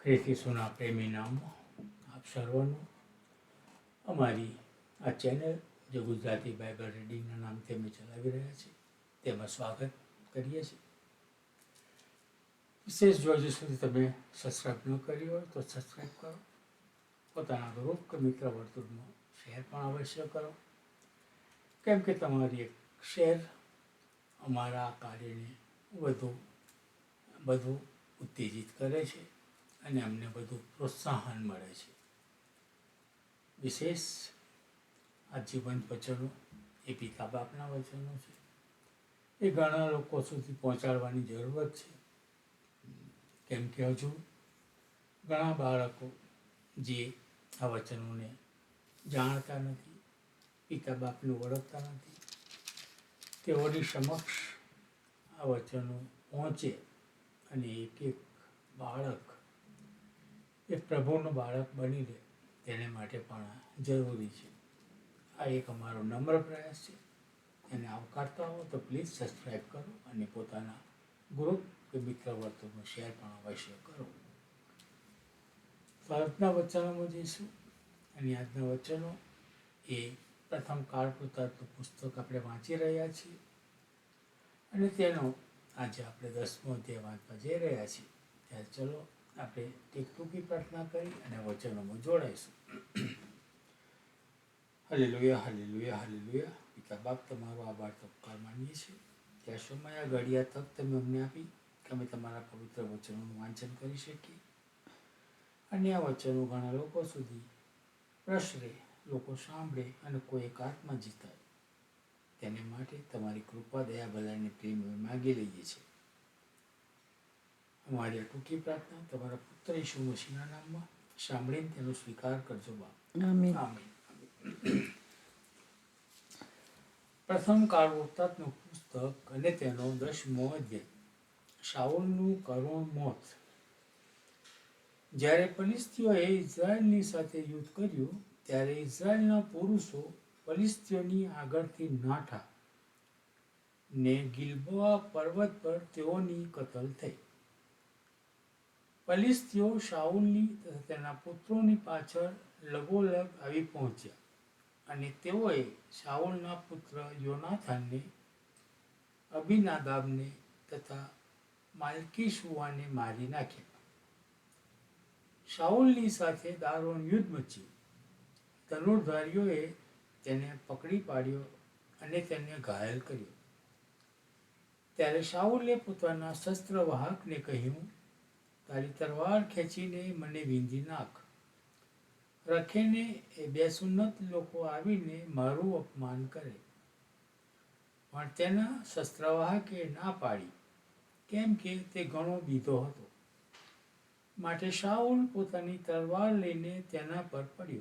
ખ્રિસ્તી પ્રેમી નામમાં આપ સર્વનું. અમારી આ ચેનલ જે ગુજરાતી બાઇબલ રીડિંગના નામથી અમે ચલાવી રહ્યા છીએ, તેમાં સ્વાગત કરીએ છીએ. વિશેષ જો હજુ સુધી તમે સબસ્ક્રાઈબ ન કર્યું હોય તો સબસ્ક્રાઈબ કરો. પોતાના ગ્રુપ કે મિત્ર વર્તુળમાં શેર પણ અવશ્ય કરો. કેમ કે તમારી એક શેર અમારા કાર્યને વધુ બધું ઉત્તેજિત કરે છે. અને અમને બધું પ્રોત્સાહન મળે છે. વિશેષ આ જીવંત વચનો એ પિતા બાપના વચનો છે. એ ઘણા લોકો સુધી પહોંચાડવાની જરૂરત છે. કેમ કે હજુ ઘણા બાળકો જે આ વચનોને જાણતા નથી, પિતા બાપને ઓળખતા નથી, તેઓની સમક્ષ આ વચનો પહોંચે અને એક એક બાળક એક પ્રભુનું બાળક બની રહે તેને માટે પણ જરૂરી છે. આ એક અમારો નમ્ર પ્રયાસ છે. એને આવકારતા હો તો પ્લીઝ સબસ્ક્રાઈબ કરો અને પોતાના ગ્રુપ કે મિત્ર વર્તુળમાં શેર પણ અવશ્ય કરો. તો આજના વચનોમાં જઈશું. અને આજના વચનો એ પ્રથમ કાળ પુસ્તક આપણે વાંચી રહ્યા છીએ. અને તેનો આજે આપણે દસમો અધ્યાય વાંચવા જઈ રહ્યા છીએ. ત્યારે ચલો આપણે એક ટૂંકી પ્રાર્થના કરી અને વચનોમાં જોડાઈશું. હાલેલુયા હાલેલુયા હાલેલુયા પિતા બાપ, તમારો આભાર તબકાર માનીએ છીએ. ત્યાં સમય આ ઘડિયા તક તમે અમને આપી કે અમે તમારા પવિત્ર વચનોનું વાંચન કરી શકીએ. અને આ વચનો ઘણા લોકો સુધી પ્રસરે, લોકો સાંભળે અને કોઈ એક આત્મા જીતાય તેને માટે તમારી કૃપા, દયા ભલાને પ્રેમ માગી લઈએ છીએ. અમારી આ ટૂંકી પ્રાર્થના તમારા પુત્ર ઈશુ મસીના નામમાં સાંભળીને તેનો સ્વીકાર કરજો બાપ. આમીન. પ્રથમ કાળ વૃત્તાંતનું પુસ્તક અને તેનો દસમો અધ્યાય. શાઉલનું કરુણ મોત. જ્યારે ફલિસ્તીઓએ ઇઝરાયલની સાથે યુદ્ધ કર્યું ત્યારે ઇઝરાયલના પુરુષો ફલિસ્તીઓની આગળથી નાઠા ને ગિલબોઆ પર્વત પર તેઓની કતલ થઈ. ફલિસ્તીઓ શાઉલની તથા તેના પુત્રોની પાછળ લગોલગ આવી પહોંચ્યા અને તેઓએ શાઉલના પુત્ર યોનાથાનને અભિનાદાબને તથા માલકીશુવાને મારી નાખ્યા. શાઉલની સાથે દારૂણ યુદ્ધ મચ્યું. ધનુર્ધારીઓએ તેને પકડી પાડ્યો અને તેને ઘાયલ કર્યો. ત્યારે શાઉલે પોતાના શસ્ત્રવાહકને કહ્યું તારી તલવાર ખેંચીને મને વીંધી નાખ. રખેને એ બે સુન્નત લોકો આવીને મારું અપમાન કરે. પણ તેના શસ્ત્રવાહકે ના પાડી, કેમ કે તે ઘણો બીધો હતો. માટે શાહુલ પોતાની તલવાર લઈને તેના પર પડ્યો.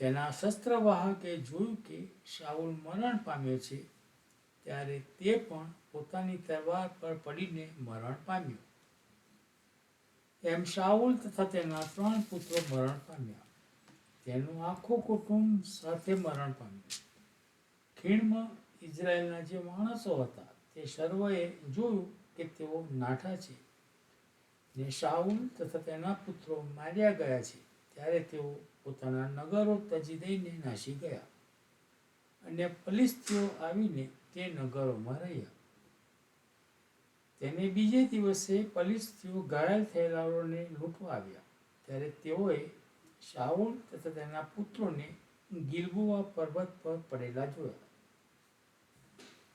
તેના શસ્ત્રવાહકે જોયું કે શાઉલ મરણ પામ્યો છે, ત્યારે તે પણ પોતાની તલવાર પર પડીને મરણ પામ્યો. એમ શાઉલ તથા તેના ત્રણ પુત્રો મરણ પામ્યા. તેનું આખું કુટુંબ સાથે મરણ પામ્યું. ખીણમાં ઇઝરાયેલના જે માણસો હતા, તે સર્વએ જોયું કે તેઓ નાઠા છે. ને શાઉલ તથા તેના પુત્રો માર્યા ગયા છે. ત્યારે તેઓ પોતાના નગરો તજી દઈને નાસી ગયા. અને ફલિસ્તીઓ આવીને તે નગરોમાં રહ્યા. તેને બીજે દિવસે ફલિસ્તીઓ ઘાયલ થયેલાઓને લૂંટવા આવ્યા. ત્યારે તેઓએ શાઉલ તથા તેના પુત્રોને ગિલબુવા પર્વત પર પડેલા જોયા.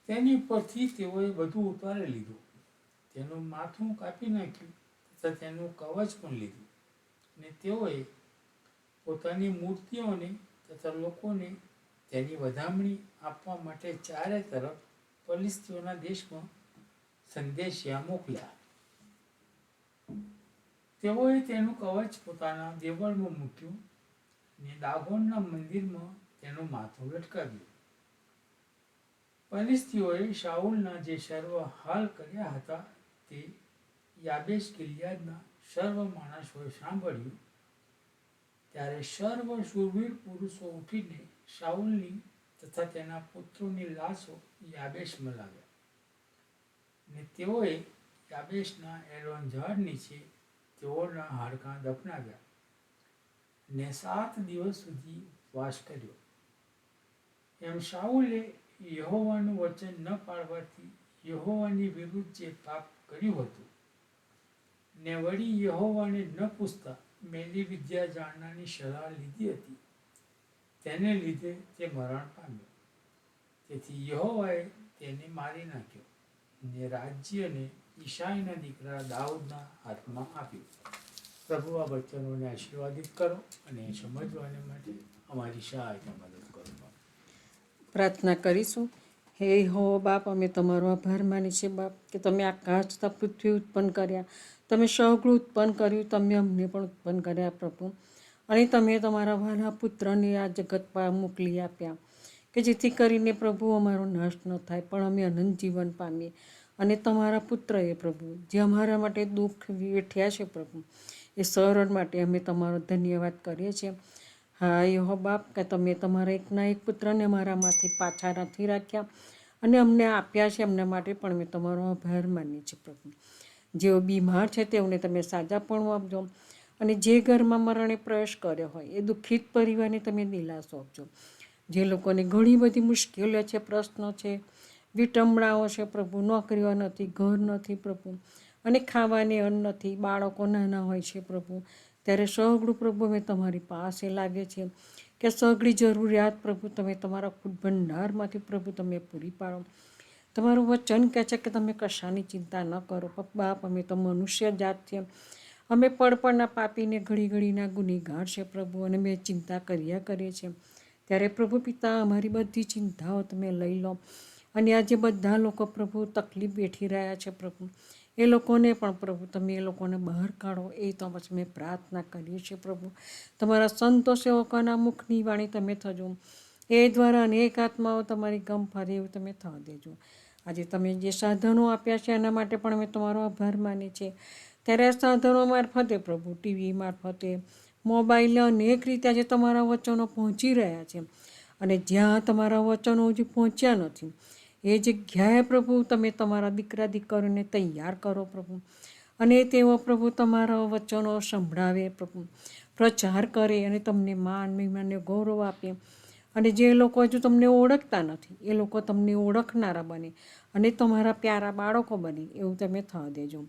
તેની ઉપરથી તેઓએ બધું ઉતારી લીધું. તેનું માથું કાપી નાખ્યું તથા તેનું કવચ પણ લીધું અને તેઓએ પોતાની મૂર્તિઓને તથા લોકોને તેની વધામણી આપવા માટે ચારે તરફ ફલિસ્તીઓના દેશમાં સંદેશિયા મોકલ્યા તેઓએ તેનું કવચ પોતાના દેવળમાં મૂક્યું ને દાગોનના મંદિરમાં તેનું માથું લટકાવ્યું પરિસ્થિતિઓએ શાઉલના જે સર્વ હાલ કર્યા હતા તે યાબેશ ગિલિયાદના સર્વ માણસોએ સાંભળ્યું. ત્યારે સર્વ સુરવીર પુરુષો ઉઠીને શાઉલની તથા તેના પુત્રોની લાશો યાબેશમાં લાવ્યા. ને તેઓએ યાબેશના એલોન ઝાડ નીચે તેઓના હાડકાં દફનાવ્યા ને સાત દિવસ સુધી ઉપવાસ કર્યો. એમ શાઉલે યહોવાનું વચન ન પાળવાથી યહોવાની વિરુદ્ધ જે પાપ કર્યું હતું ને વળી યહોવાને ન પૂછતા મેલી વિદ્યા જાણનારની સલાહ લીધી હતી. તેને લીધે તે મરણ પામ્યો. તેથી યહોવાએ તેને મારી નાખ્યો. ને રાજ્યને ઈશાઈના દીકરા દાઉદના હાથમાં આપ્યું. પ્રભુ, આ વચનોને આશીર્વાદિત કરો અને સમજવાને માટે અમારી સહાયતા મદદ કરો. પ્રાર્થના કરીશું. હે હો બાપ, અમે તમારો આભાર માની છે બાપ, કે તમે આકાશ તથા પૃથ્વી ઉત્પન્ન કર્યા. તમે સગળું ઉત્પન્ન કર્યું, તમે અમને પણ ઉત્પન્ન કર્યા પ્રભુ. અને તમે તમારા વાલા પુત્રને આ જગત પર મોકલી આપ્યા. કે જેથી કરીને પ્રભુ અમારો નાશ ન થાય, પણ અમે અનંત જીવન પામીએ. અને તમારા પુત્રએ પ્રભુ, જે અમારા માટે દુઃખ વેઠ્યા છે પ્રભુ, એ સરળ માટે અમે તમારો ધન્યવાદ કરીએ છીએ. હા યહો બાપ કે તમે તમારા એકના એક પુત્રને મારામાંથી પાછા નથી રાખ્યા અને અમને આપ્યા છે, એમના માટે પણ મેં તમારો આભાર માનીએ છીએ પ્રભુ. જેઓ બીમાર છે, તેઓને તમે સાજાપણું આપજો અને જે ઘરમાં મરણે પ્રવેશ કર્યો હોય, એ દુઃખિત પરિવારને તમે દિલાસો આપજો. જે લોકોને ઘણી બધી મુશ્કેલીઓ છે, પ્રશ્નો છે. વિટંબણાઓ છે, પ્રભુ, નોકરીઓ નથી, ઘર નથી પ્રભુ. અને ખાવાની અન્ન નથી, બાળકો નાના હોય છે પ્રભુ. ત્યારે સગળું પ્રભુ, અમે તમારી પાસે લાગે છે કે સગળી જરૂરિયાત પ્રભુ, તમે તમારા ખુદ ભંડારમાંથી પ્રભુ, તમે પૂરી પાડો. તમારું વચન કહે છે કે તમે કશાની ચિંતા ન કરો. બાપ, અમે તો મનુષ્ય જાત છે. અમે પડપણના પાપીને ઘડી ઘડીના ગુનેગાર છે પ્રભુ, અને મેં ચિંતા કર્યા કરીએ છીએ ત્યારે પ્રભુ પિતા, અમારી બધી ચિંતાઓ તમે લઈ લો. અને આજે બધા લોકો પ્રભુ તકલીફ બેઠી રહ્યા છે પ્રભુ. એ લોકોને પણ પ્રભુ તમે એ લોકોને બહાર કાઢો. એ તો પછી મેં પ્રાર્થના કરીએ છીએ પ્રભુ. તમારા સંતો સેવકોના મુખની વાણી તમે થજો. એ દ્વારા અનેક આત્માઓ તમારી ગમ ફરે એવું તમે થવા દેજો. આજે તમે જે સાધનો આપ્યા છે એના માટે પણ મેં તમારો આભાર માની છે ત્યારે આ સાધનો મારફતે પ્રભુ, ટીવી મારફતે મોબાઈલ અનેક રીતે આજે તમારા વચનો પહોંચી રહ્યા છે. અને જ્યાં તમારા વચનો હજુ પહોંચ્યા નથી. એ જગ્યાએ પ્રભુ તમે તમારા દીકરા, દીકરીને તૈયાર કરો પ્રભુ. અને તેઓ પ્રભુ તમારા વચનો સંભળાવે પ્રભુ. પ્રચાર કરે અને તમને માન મહિમાને ગૌરવ આપે. અને જે લોકો હજુ તમને ઓળખતા નથી, એ લોકો તમને ઓળખનારા બને. અને તમારા પ્યારા બાળકો બને, એવું તમે થવા દેજો.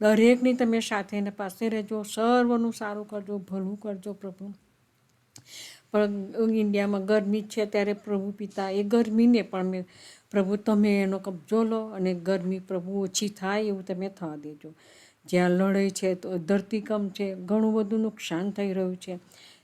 દરેકની તમે સાથે ને પાસે રહેજો, સર્વનું સારું કરજો, ભલું કરજો પ્રભુ. પણ ઇન્ડિયામાં ગરમી છે ત્યારે પ્રભુ પિતા, એ ગરમીને પણ પ્રભુ તમે એનો કબજો લો અને ગરમી પ્રભુ ઓછી થાય એવું તમે થવા દેજો. જ્યાં લડાઈ છે તો ધરતીકંપ છે, ઘણું બધું નુકસાન થઈ રહ્યું છે.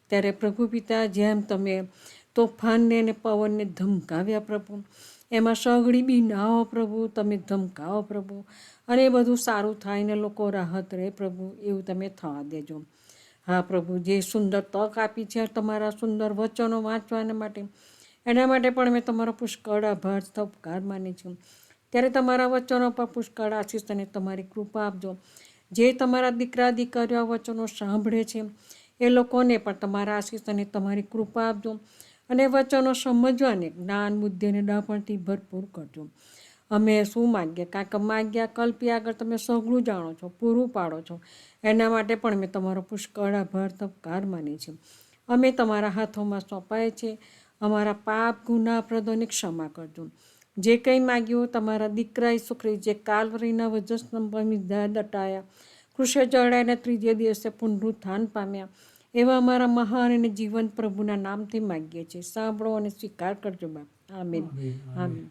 ત્યારે પ્રભુ પિતા જેમ તમે તોફાનને અને પવનને ધમકાવ્યા પ્રભુ એમાં સગડી બી નાહો પ્રભુ, તમે ધમકાવો પ્રભુ. અને એ બધું સારું થાય ને લોકો રાહત રહે પ્રભુ, એવું તમે થવા દેજો. હા પ્રભુ, જે સુંદર તક આપી છે તમારા સુંદર વચનો વાંચવાના માટે, એના માટે પણ મેં તમારો પુષ્કળ આભાર ઉપકાર માની છું. ત્યારે તમારા વચનો પર પુષ્કળ આશીષ અને તમારી કૃપા આપજો. જે તમારા દીકરા દીકરીઓ વચનો સાંભળે છે, એ લોકોને પણ તમારા આશીષ અને તમારી કૃપા આપજો. અને વચનો સમજવાને જ્ઞાન, બુદ્ધિ અને ડપણથી ભરપૂર કરજો. અમે શું માગ્યા કાંઈક માગ્યા, કલ્પી આગળ તમે સઘળું જાણો છો, પૂરું પાડો છો. એના માટે પણ મેં તમારો પુષ્કળ આભાર, તપકાર માની છે. અમે તમારા હાથોમાં સોંપાય છે. અમારા પાપ ગુના પ્રદોને ક્ષમા કરજો. જે કંઈ માગ્યું તમારા દીકરા સુખરી જે કાલવરીના વજસ્તંભ દટાયા કૃષે જડાઈને ત્રીજે દિવસે પુનરુત્થાન પામ્યા. એવા અમારા મહાન અને જીવન પ્રભુના નામથી માગીએ છીએ. સાંભળો અને સ્વીકાર કરજો બાપ. આમેન. આમીન.